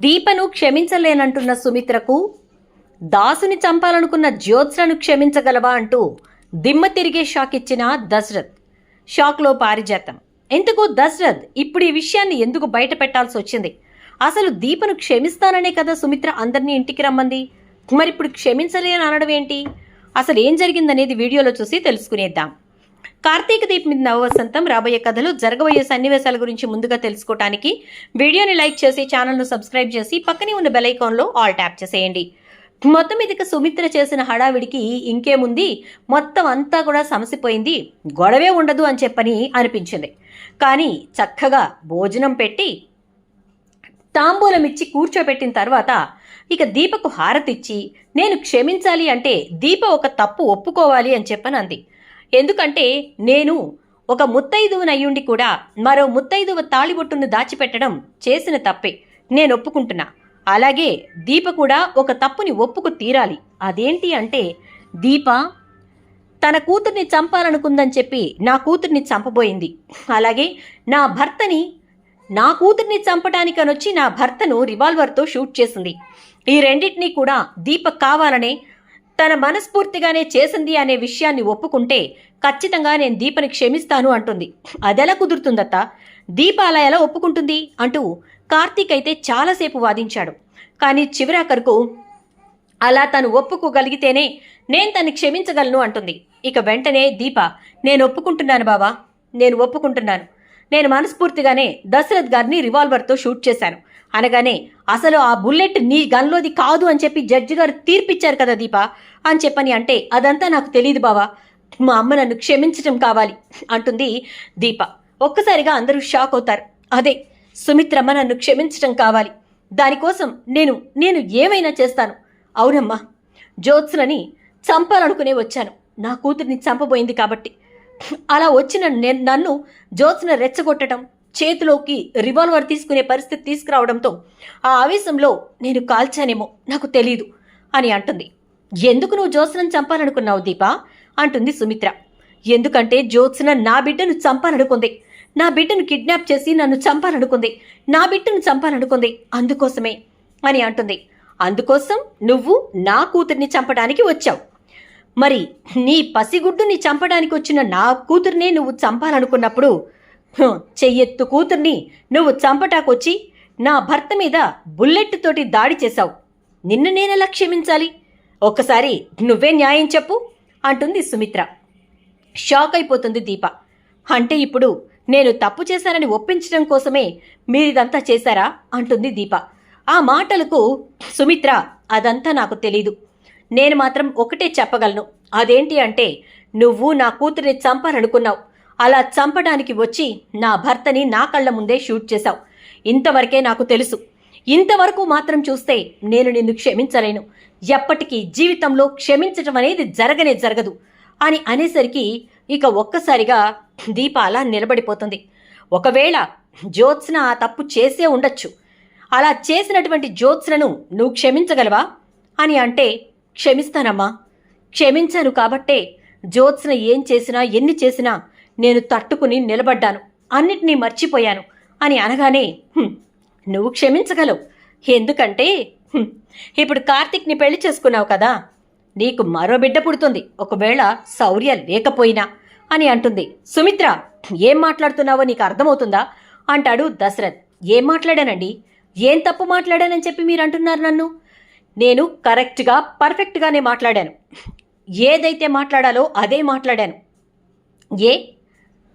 దీపను క్షమించలేనంటున్న సుమిత్రకు దాసుని చంపాలనుకున్న జ్యోత్స్నను క్షమించగలవా అంటూ దిమ్మ తిరిగే షాక్ ఇచ్చిన దశరథ్. షాక్లో పారిజాతం. ఎందుకు దశరథ్ ఇప్పుడు ఈ విషయాన్ని ఎందుకు బయట పెట్టాల్సి వచ్చింది? అసలు దీపను క్షమిస్తాననే కదా సుమిత్ర అందరినీ ఇంటికి రమ్మంది. మరి ఇప్పుడు క్షమించలేని అనడం ఏంటి? అసలు ఏం జరిగిందనేది వీడియోలో చూసి తెలుసుకునేద్దాం. కార్తీక దీప్ మీద నవవసంతం. రాబోయే కథలు జరగబోయే సన్నివేశాల గురించి ముందుగా తెలుసుకోవటానికి వీడియోని లైక్ చేసి ఛానల్ను సబ్స్క్రైబ్ చేసి పక్కనే ఉన్న బెల్ ఐకాన్లో ఆల్ ట్యాప్ చేసేయండి. మొత్తం మీదకి సుమిత్ర చేసిన హడావిడికి ఇంకేముంది? మొత్తం అంతా కూడా సమసిపోయింది. గొడవే ఉండదు అని చెప్పని అనిపించింది. కానీ చక్కగా భోజనం పెట్టి తాంబూలం ఇచ్చి కూర్చోబెట్టిన తర్వాత ఇక దీపకు హారతిచ్చి నేను క్షమించాలి అంటే దీప ఒక తప్పు ఒప్పుకోవాలి అని చెప్పని అంది. ఎందుకంటే నేను ఒక ముత్తైదువునయ్యుండి కూడా మరో ముత్తైదువ తాళిబొట్టును దాచిపెట్టడం చేసిన తప్పే. నేను ఒప్పుకుంటున్నా అలాగే దీప కూడా ఒక తప్పుని ఒప్పుకు తీరాలి. అదేంటి అంటే దీప తన కూతుర్ని చంపాలనుకుందని చెప్పి నా కూతుర్ని చంపబోయింది. అలాగే నా భర్తని నా కూతుర్ని చంపటానికనొచ్చి నా భర్తను రివాల్వర్తో షూట్ చేసింది. ఈ రెండింటినీ కూడా దీప కావాలనే తన మనస్ఫూర్తిగానే చేసింది అనే విషయాన్ని ఒప్పుకుంటే ఖచ్చితంగా నేను దీపని క్షమిస్తాను అంటుంది. అదెలా కుదురుతుందత్త? దీప అలా ఎలా ఒప్పుకుంటుంది? అంటూ కార్తీక్ అయితే చాలాసేపు వాదించాడు. కానీ చివరాఖరుకు అలా తను ఒప్పుకోగలిగితేనే నేను తను క్షమించగలను అంటుంది. ఇక వెంటనే దీప నేను ఒప్పుకుంటున్నాను బావా నేను ఒప్పుకుంటున్నాను. నేను మనస్ఫూర్తిగానే దశరథ్ గారిని రివాల్వర్తో షూట్ చేశాను. అనగానే అసలు ఆ బుల్లెట్ నీ గన్లోది కాదు అని చెప్పి జడ్జి గారు తీర్పిచ్చారు కదా దీప. అని చెప్పని అంటే అదంతా నాకు తెలియదు బావా. మా అమ్మ నన్ను క్షమించటం కావాలి అంటుంది దీప. ఒక్కసారిగా అందరూ షాక్ అవుతారు. అదే సుమిత్రమ్మ నన్ను క్షమించటం కావాలి. దానికోసం నేను నేను ఏమైనా చేస్తాను? అవునమ్మా. జ్యోత్స్నని చంపాలనుకునే వచ్చాను. నా కూతుర్ని చంపబోయింది కాబట్టి. అలా వచ్చిన నేను నన్ను జ్యోత్స్న రెచ్చగొట్టడం చేతిలోకి రివాల్వర్ తీసుకునే పరిస్థితి తీసుకురావడంతో ఆ ఆవేశంలో నేను కాల్చానేమో నాకు తెలీదు అని అంటుంది. ఎందుకు నువ్వు జ్యోత్స్నను చంపాలనుకున్నావు దీపా? అంటుంది సుమిత్ర. ఎందుకంటే జ్యోత్స్న నా బిడ్డను చంపాలనుకుంది. నా బిడ్డను కిడ్నాప్ చేసి నన్ను చంపాలనుకుంది. నా బిడ్డను చంపాలనుకుంది అందుకోసమే అని అంటుంది. అందుకోసం నువ్వు నా కూతుర్ని చంపడానికి వచ్చావు. మరి నీ పసిగుడ్డుని చంపడానికి వచ్చిన నా కూతుర్నే నువ్వు చంపాలనుకున్నప్పుడు చెయ్యెత్తు కూతుర్ని. నువ్వు చంపటాకొచ్చి నా భర్త మీద బుల్లెట్ తోటి దాడి చేశావు. నిన్ను నేనెలా క్షమించాలి? ఒక్కసారి నువ్వే న్యాయం చెప్పు అంటుంది సుమిత్ర. షాక్ అయిపోతుంది దీప. అంటే ఇప్పుడు నేను తప్పు చేశానని ఒప్పించడం కోసమే మీరిదంతా చేశారా? అంటుంది దీప. ఆ మాటలకు సుమిత్ర అదంతా నాకు తెలీదు. నేను మాత్రం ఒకటే చెప్పగలను. అదేంటి అంటే నువ్వు నా కూతురిని చంపాలనుకున్నావు. అలా చంపడానికి వచ్చి నా భర్తని నా కళ్ళ ముందే షూట్ చేశావు. ఇంతవరకే నాకు తెలుసు. ఇంతవరకు మాత్రం చూస్తే నేను నిన్ను క్షమించలేను. ఎప్పటికీ జీవితంలో క్షమించటం అనేది జరగనే జరగదు అని అనేసరికి ఇక ఒక్కసారిగా దీప అలా నిలబడిపోతుంది. ఒకవేళ జ్యోత్స్న ఆ తప్పు చేసే ఉండొచ్చు. అలా చేసినటువంటి జ్యోత్స్నను నువ్వు క్షమించగలవా? అని అంటే క్షమిస్తానమ్మా. క్షమించాను కాబట్టే జ్యోత్స్న ఏం చేసినా ఎన్ని చేసినా నేను తట్టుకుని నిలబడ్డాను. అన్నిటినీ మర్చిపోయాను. అని అనగానే నువ్వు క్షమించగలవు. ఎందుకంటే ఇప్పుడు కార్తిక్ని పెళ్ళి చేసుకున్నావు కదా. నీకు మరో బిడ్డ పుడుతుంది. ఒకవేళ శౌర్య లేకపోయినా అని అంటుంది. సుమిత్ర ఏం మాట్లాడుతున్నావో నీకు అర్థమవుతుందా? అంటాడు దశరథ్. ఏం మాట్లాడానండి? ఏం తప్పు మాట్లాడానని చెప్పి మీరు అంటున్నారు నన్ను? నేను కరెక్ట్గా పర్ఫెక్ట్గానే మాట్లాడాను. ఏదైతే మాట్లాడాలో అదే మాట్లాడాను. ఏ?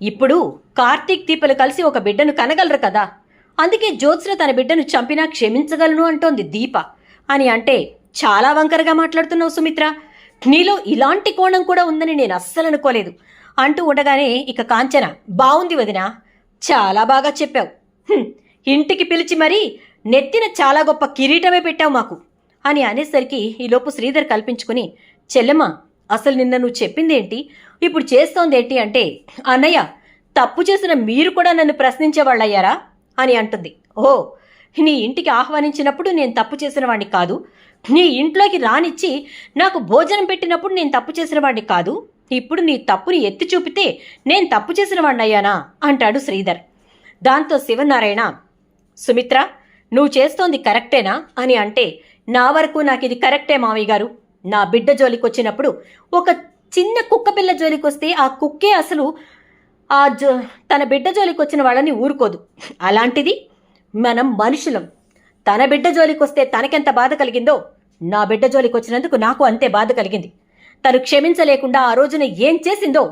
ఇప్పుడు కార్తీక్ దీపలు కలిసి ఒక బిడ్డను కనగలరు కదా. అందుకే జ్యోత్స్న తన బిడ్డను చంపినా క్షమించగలను అంటోంది దీప. అని అంటే చాలా వంకరగా మాట్లాడుతున్నావు సుమిత్ర. నీలో ఇలాంటి కోణం కూడా ఉందని నేను అస్సలు అనుకోలేదు. అంటూ ఉండగానే ఇక కాంచన బాగుంది వదినా చాలా బాగా చెప్పావు. ఇంటికి పిలిచి మరీ నెత్తిన చాలా గొప్ప కిరీటమే పెట్టావు మాకు. అని అనేసరికి ఈలోపు శ్రీధర్ కల్పించుకుని చెల్లెమ్మ అసలు నిన్న నువ్వు చెప్పిందేంటి? ఇప్పుడు చేస్తోందేంటి అంటే అన్నయ్య తప్పు చేసిన మీరు కూడా నన్ను ప్రశ్నించేవాళ్ళయ్యారా? అని అంటుంది. ఓ నీ ఇంటికి ఆహ్వానించినప్పుడు నేను తప్పు చేసిన వాడిని కాదు. నీ ఇంట్లోకి రానిచ్చి నాకు భోజనం పెట్టినప్పుడు నేను తప్పు చేసిన వాడిని కాదు. ఇప్పుడు నీ తప్పుని ఎత్తి చూపితే నేను తప్పు చేసిన వాడినయ్యానా అంటాడు శ్రీధర్. దాంతో శివనారాయణ సుమిత్ర నువ్వు చేస్తోంది కరెక్టేనా? అని అంటే నా వరకు నాకు ఇది కరెక్టే మావయ్య గారు. నా బిడ్డ జోలికి వచ్చినప్పుడు ఒక చిన్న కుక్క పిల్ల జోలికి వస్తే ఆ కుక్కే అసలు ఆ జో తన బిడ్డ జోలికి వచ్చిన వాళ్ళని ఊరుకోదు. అలాంటిది మనం మనుషులం. తన బిడ్డ జోలికి వస్తే తనకెంత బాధ కలిగిందో నా బిడ్డ జోలికి వచ్చినందుకు నాకు అంతే బాధ కలిగింది. తను క్షమించలేకుండా ఆ రోజున ఏం చేసిందో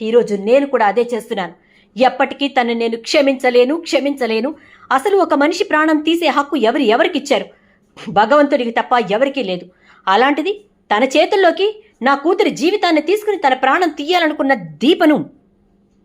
ఈరోజు నేను కూడా అదే చేస్తున్నాను. ఎప్పటికీ తను నేను క్షమించలేను క్షమించలేను. అసలు ఒక మనిషి ప్రాణం తీసే హక్కు ఎవరు ఎవరికిచ్చారు భగవంతుడికి తప్ప ఎవరికీ లేదు. అలాంటిది తన చేతుల్లోకి నా కూతురి జీవితాన్ని తీసుకుని తన ప్రాణం తీయాలనుకున్న దీపను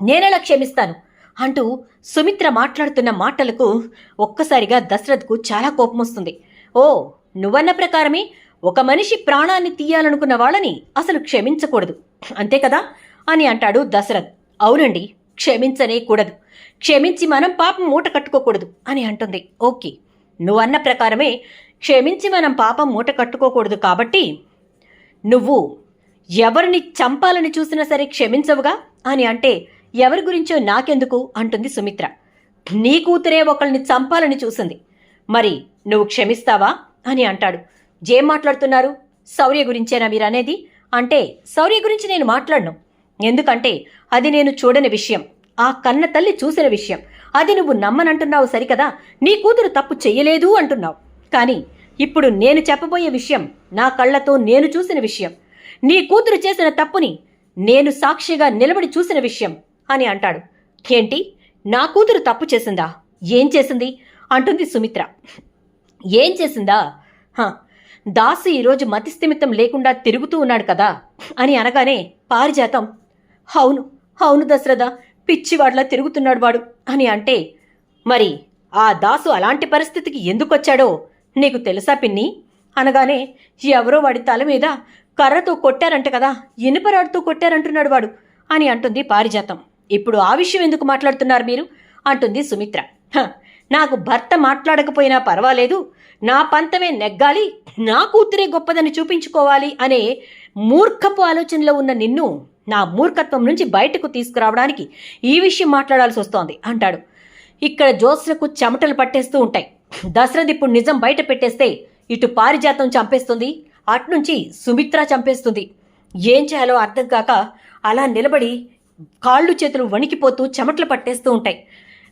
నేనెలా క్షమిస్తాను? అంటూ సుమిత్ర మాట్లాడుతున్న మాటలకు ఒక్కసారిగా దశరథ్కు చాలా కోపం వస్తుంది. ఓ నువ్వన్న ప్రకారమే ఒక మనిషి ప్రాణాన్ని తీయాలనుకున్న వాళ్ళని అసలు క్షమించకూడదు. అంతే కదా? అని అంటాడు దశరథ్. అవునండి క్షమించనే కూడదు. క్షమించి మనం పాపం మూట కట్టుకోకూడదు అని అంటుంది. ఓకే నువ్వన్న ప్రకారమే క్షమించి మనం పాపం మూట కట్టుకోకూడదు కాబట్టి నువ్వు ఎవరిని చంపాలని చూసినా సరే క్షమించవుగా? అని అంటే ఎవరి గురించో నాకెందుకు? అంటుంది సుమిత్ర. నీ కూతురే ఒకళ్ళని చంపాలని చూసింది. మరి నువ్వు క్షమిస్తావా? అని అంటాడు. ఏం మాట్లాడుతున్నారు? శౌర్య గురించేనా మీరు అనేది? అంటే శౌర్య గురించి నేను మాట్లాడను. ఎందుకంటే అది నేను చూడని విషయం. ఆ కన్న తల్లి చూసిన విషయం. అది నువ్వు నమ్మనంటున్నావు సరికదా? నీ కూతురు తప్పు చెయ్యలేదు అంటున్నావు. కానీ ఇప్పుడు నేను చెప్పబోయే విషయం నా కళ్ళతో నేను చూసిన విషయం. నీ కూతురు చేసిన తప్పుని నేను సాక్షిగా నిలబడి చూసిన విషయం అని అంటాడు. ఏంటి? నా కూతురు తప్పు చేసిందా? ఏం చేసింది? అంటుంది సుమిత్ర. ఏం చేసిందా? దాసు ఈరోజు మతిస్థిమితం లేకుండా తిరుగుతూ ఉన్నాడు కదా అని అనగానే పారిజాతం. అవును అవును దశరథ పిచ్చివాడ్లా తిరుగుతున్నాడు వాడు అని అంటే మరి ఆ దాసు అలాంటి పరిస్థితికి ఎందుకొచ్చాడో నీకు తెలుసా పిన్ని? అనగానే ఎవరో వాడి తల మీద కర్రతో కొట్టారంట కదా ఇనుపరాడుతో కొట్టారంటున్నాడు వాడు అని అంటుంది పారిజాతం. ఇప్పుడు ఆ విషయం ఎందుకు మాట్లాడుతున్నారు మీరు? అంటుంది సుమిత్ర. నాకు భర్త మాట్లాడకపోయినా పర్వాలేదు నా పంతమే నెగ్గాలి నా కూతురే గొప్పదని చూపించుకోవాలి అనే మూర్ఖపు ఆలోచనలో ఉన్న నిన్ను నా మూర్ఖత్వం నుంచి బయటకు తీసుకురావడానికి ఈ విషయం మాట్లాడాల్సి వస్తోంది అంటాడు. ఇక్కడ జోస్లకు చెమటలు పట్టేస్తూ ఉంటాయి. దశరథ్ ఇప్పుడు నిజం బయట పెట్టేస్తే ఇటు పారిజాతం చంపేస్తుంది అట్నుంచి సుమిత్ర చంపేస్తుంది. ఏం చేయాలో అర్థం కాక అలా నిలబడి కాళ్ళు చేతులు వణికిపోతూ చెమటలు పట్టేస్తూ ఉంటాయి.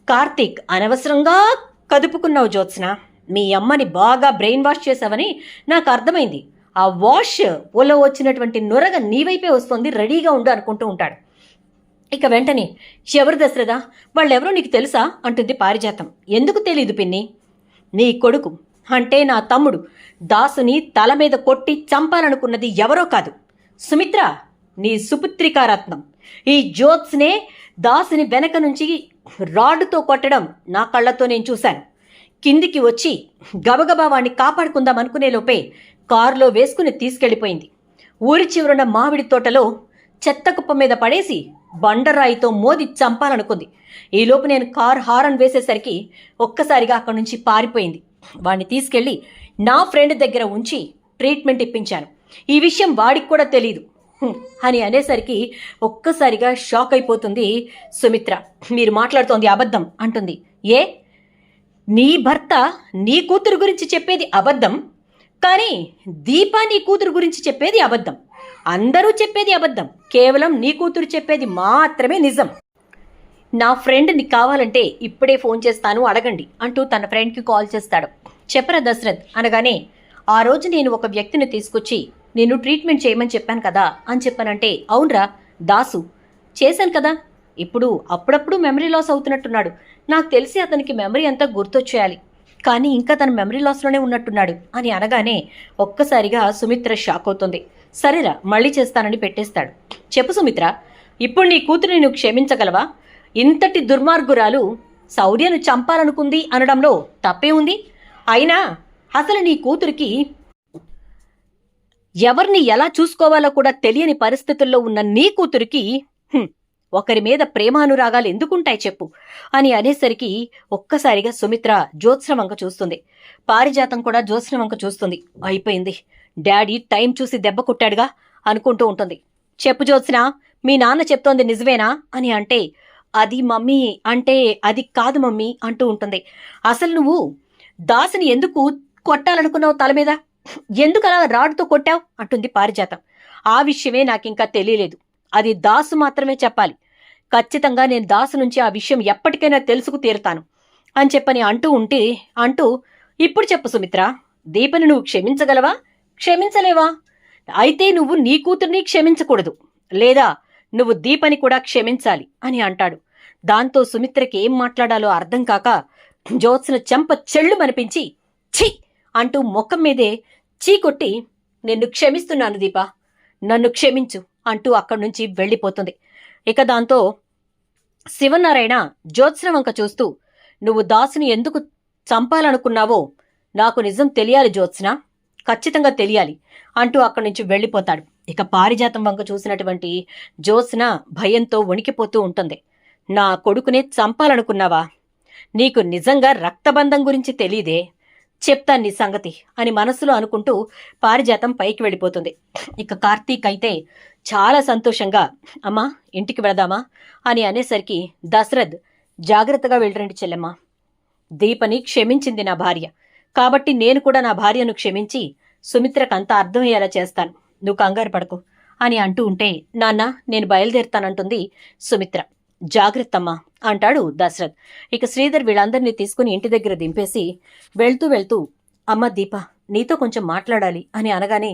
కార్తీక్ అనవసరంగా కదుపుకున్నావు జ్యోత్స్న. మీ అమ్మని బాగా బ్రెయిన్ వాష్ చేసావని నాకు అర్థమైంది. ఆ వాష్ ఓలో వచ్చినటువంటి నొరగ నీవైపే వస్తుంది రెడీగా ఉండు అనుకుంటూ ఉంటాడు. ఇక వెంటనే ఎవరు దశరథ వాళ్ళెవరో నీకు తెలుసా? అంటుంది పారిజాతం. ఎందుకు తెలీదు పిన్ని? నీ కొడుకు అంటే నా తమ్ముడు. దాసుని తల మీద కొట్టి చంపాలనుకున్నది ఎవరో కాదు. సుమిత్ర నీ సుపుత్రికారత్నం. ఈ జోత్స్నే దాసుని వెనక నుంచి రాడ్డుతో కొట్టడం నా కళ్ళతో నేను చూశాను. కిందికి వచ్చి గబగబా వాణ్ణి కాపాడుకుందాం అనుకునే లోపే కారులో వేసుకుని తీసుకెళ్ళిపోయింది. ఊరి చివరున్న మామిడి తోటలో చెత్త కుప్ప మీద పడేసి బండరాయితో మోది చంపాలనుకుంది. ఈలోపు నేను కార్ హారన్ వేసేసరికి ఒక్కసారిగా అక్కడి నుంచి పారిపోయింది. వాడిని తీసుకెళ్ళి నా ఫ్రెండ్ దగ్గర ఉంచి ట్రీట్మెంట్ ఇప్పించాను. ఈ విషయం వాడికి కూడా తెలియదు అని అనేసరికి ఒక్కసారిగా షాక్ అయిపోతుంది సుమిత్ర. మీరు మాట్లాడుతోంది అబద్ధం అంటుంది. ఏ? నీ భర్త నీ కూతురు గురించి చెప్పేది అబద్ధం? కానీ దీపా నీ కూతురు గురించి చెప్పేది అబద్ధం. అందరూ చెప్పేది అబద్ధం. కేవలం నీ కూతురు చెప్పేది మాత్రమే నిజం. నా ఫ్రెండ్ని కావాలంటే ఇప్పుడే ఫోన్ చేస్తాను అడగండి అంటూ తన ఫ్రెండ్కి కాల్ చేస్తాడు. చెప్పరా దశరథ్? అనగానే ఆ రోజు నేను ఒక వ్యక్తిని తీసుకొచ్చి నేను ట్రీట్మెంట్ చేయమని చెప్పాను కదా అని చెప్పానంటే అవునరా దాసు చేశాను కదా. ఇప్పుడు అప్పుడప్పుడు మెమరీ లాస్ అవుతున్నట్టున్నాడు. నాకు తెలిసి అతనికి మెమరీ అంతా గుర్తొచ్చేయాలి. కానీ ఇంకా తన మెమరీ లాస్లోనే ఉన్నట్టున్నాడు అని అనగానే ఒక్కసారిగా సుమిత్ర షాక్ అవుతుంది. సరేరా మళ్ళీ చేస్తానని పెట్టేస్తాడు. చెప్పు సుమిత్ర ఇప్పుడు నీ కూతురిని నువ్వు క్షమించగలవా? ఇంతటి దుర్మార్గురాలు శౌర్యను చంపాలనుకుంది అనడంలో తప్పే ఉంది. అయినా అసలు నీ కూతురికి ఎవరిని ఎలా చూసుకోవాలో కూడా తెలియని పరిస్థితుల్లో ఉన్న నీ కూతురికి ఒకరి మీద ప్రేమానురాగాలు ఎందుకుంటాయి చెప్పు అని అనేసరికి ఒక్కసారిగా సుమిత్ర జ్యోత్స్నవంక చూస్తుంది. పారిజాతం కూడా జ్యోత్స్నవంక చూస్తుంది. అయిపోయింది. డాడీ టైం చూసి దెబ్బ కొట్టాడుగా అనుకుంటూ ఉంటుంది. చెప్పు జ్యోత్స్న మీ నాన్న చెప్తోంది నిజమేనా అని అంటే అది మమ్మీ అంటే అది కాదు మమ్మీ అంటూ ఉంటుంది. అసలు నువ్వు దాసుని ఎందుకు కొట్టాలనుకున్నావు తల మీద? ఎందుకు అలా రాడుతో కొట్టావు? అంటుంది పారిజాతం. ఆ విషయమే నాకింకా తెలియలేదు. అది దాసు మాత్రమే చెప్పాలి. ఖచ్చితంగా నేను దాసు నుంచి ఆ విషయం ఎప్పటికైనా తెలుసుకు తీరుతాను అని చెప్పని అంటూ ఉంటే అంటూ ఇప్పుడు చెప్పు సుమిత్ర దీపని నువ్వు క్షమించగలవా? క్షమించలేవా? అయితే నువ్వు నీ కూతుర్ని క్షమించకూడదు. లేదా నువ్వు దీపని కూడా క్షమించాలి అని అంటాడు. దాంతో సుమిత్రకి ఏం మాట్లాడాలో అర్థం కాక జ్యోత్స్న చెంప చెళ్ళు మనిపించి ఛీ! అంటూ ముఖం మీదే చీ కొట్టి నిన్ను క్షమిస్తున్నాను దీప. నన్ను క్షమించు అంటూ అక్కడి నుంచి వెళ్ళిపోతుంది. ఇక దాంతో శివనారాయణ జ్యోత్స్న వంక చూస్తూ నువ్వు దాసుని ఎందుకు చంపాలనుకున్నావో నాకు నిజం తెలియాలి జ్యోత్స్న. ఖచ్చితంగా తెలియాలి అంటూ అక్కడి నుంచి వెళ్ళిపోతాడు. ఇక పారిజాతం వంక చూసినటువంటి జ్యోత్స్న భయంతో వణికిపోతూ ఉంటుంది. నా కొడుకునే చంపాలనుకున్నావా? నీకు నిజంగా రక్తబంధం గురించి తెలీదే? చెప్తాను నీ సంగతి అని మనసులో అనుకుంటూ పారిజాతం పైకి వెళ్ళిపోతుంది. ఇక కార్తీక్ అయితే చాలా సంతోషంగా అమ్మా ఇంటికి వెళదామా? అని అనేసరికి దశరథ్ జాగ్రత్తగా వెళ్ళరండి చెల్లెమ్మ. దీపని క్షమించింది నా భార్య. కాబట్టి నేను కూడా నా భార్యను క్షమించి సుమిత్రకు అంతా అర్థమయ్యేలా చేస్తాను. నువ్వు కంగారు పడకు అని అంటూ ఉంటే నాన్న నేను బయలుదేరుతానంటుంది సుమిత్ర. జాగ్రత్తమ్మా అంటాడు దశరథ్. ఇక శ్రీధర్ వీళ్ళందరినీ తీసుకుని ఇంటి దగ్గర దింపేసి వెళ్తూ వెళ్తూ అమ్మ దీప నీతో కొంచెం మాట్లాడాలి అని అనగానే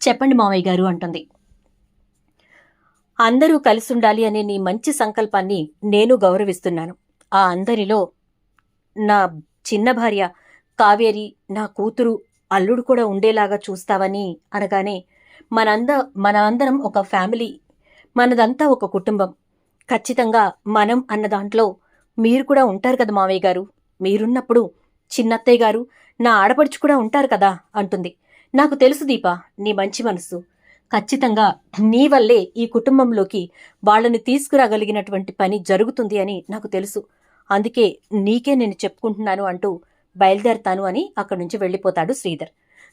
చెప్పండి మామయ్య గారు అంటుంది. అందరూ కలిసి ఉండాలి అనే నీ మంచి సంకల్పాన్ని నేను గౌరవిస్తున్నాను. ఆ అందరిలో నా చిన్న భార్య కావేరి నా కూతురు అల్లుడు కూడా ఉండేలాగా చూస్తావని అనగానే మనంద మన అందరం ఒక ఫ్యామిలీ. మనదంతా ఒక కుటుంబం. ఖచ్చితంగా మనం అన్న దాంట్లో మీరు కూడా ఉంటారు కదా మావయ్య గారు. మీరున్నప్పుడు చిన్నత్తయ్య గారు నా ఆడపడుచు కూడా ఉంటారు కదా అంటుంది. నాకు తెలుసు దీప నీ మంచి మనసు. ఖచ్చితంగా నీ వల్లే ఈ కుటుంబంలోకి వాళ్ళని తీసుకురాగలిగినటువంటి పని జరుగుతుంది అని నాకు తెలుసు. అందుకే నీకే నేను చెప్పుకుంటున్నాను అంటూ బయలుదేరతాను అని అక్కడి నుంచి వెళ్ళిపోతాడు శ్రీధర్.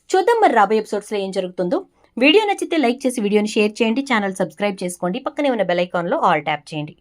చూద్దాం మరి రాబోయే ఎపిసోడ్స్లో ఏం జరుగుతుందో. వీడియో నచ్చితే లైక్ చేసి వీడియోని షేర్ చేయండి. ఛానల్ సబ్స్క్రైబ్ చేసుకోండి. పక్కనే ఉన్న బెల్ ఐకాన్లో ఆల్ ట్యాప్ చేయండి.